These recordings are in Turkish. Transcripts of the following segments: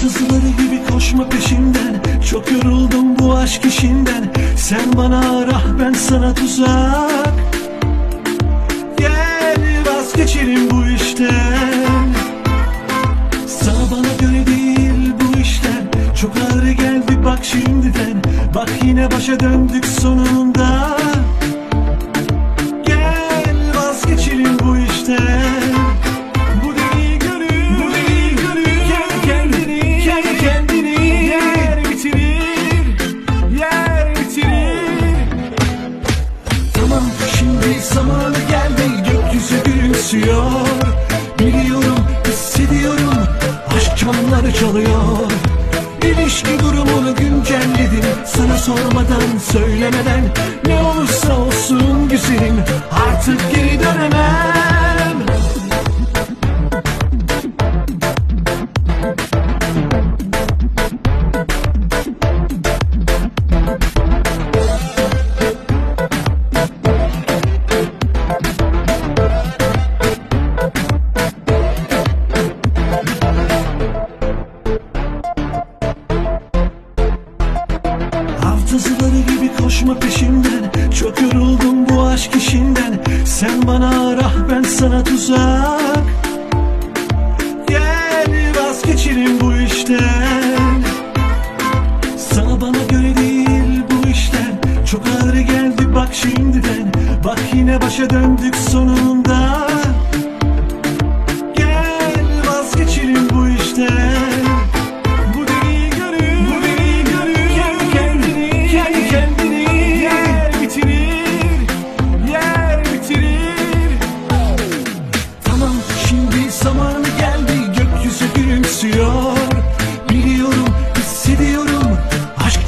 Hafızları gibi koşma peşimden Çok yoruldum bu aşk işinden. Sen bana ara ben sana tuzak. Gel vazgeçelim bu işten. Sana bana göre değil bu işler Çok ağır geldi bak şimdiden. Bak yine başa döndük sonunda şimdi zamanı geldi Gökyüzü gülümsüyor. Biliyorum hissediyorum Aşk çanları çalıyor. İlişki durumunu güncelledim Sana sormadan söylemeden. Ne olursa olsun güzelim Artık geri dönemem koşma peşimden. Çok yoruldum bu aşk işinden. Sen bana ara ben sana tuzak. Gel vazgeçelim bu işten. Sana bana göre değil bu işler Çok ağır geldi bak şimdiden. Bak yine başa döndük sonunda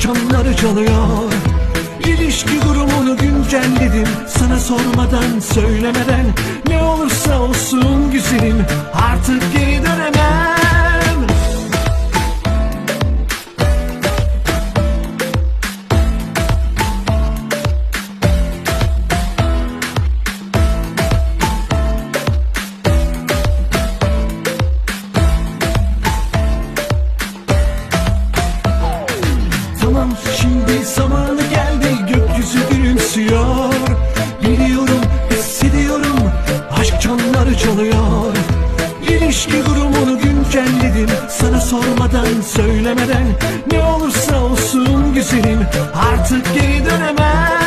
çanları çalıyor. İlişki durumunu güncelledim. Sana sormadan söylemeden. Ne olursa olsun güzelim. Artık geri dönemem şimdi zamanı geldi gökyüzü gülümsüyor. Biliyorum hissediyorum aşk çanları çalıyor. İlişki durumunu güncelledim sana sormadan söylemeden. Ne olursa olsun güzelim artık geri dönemem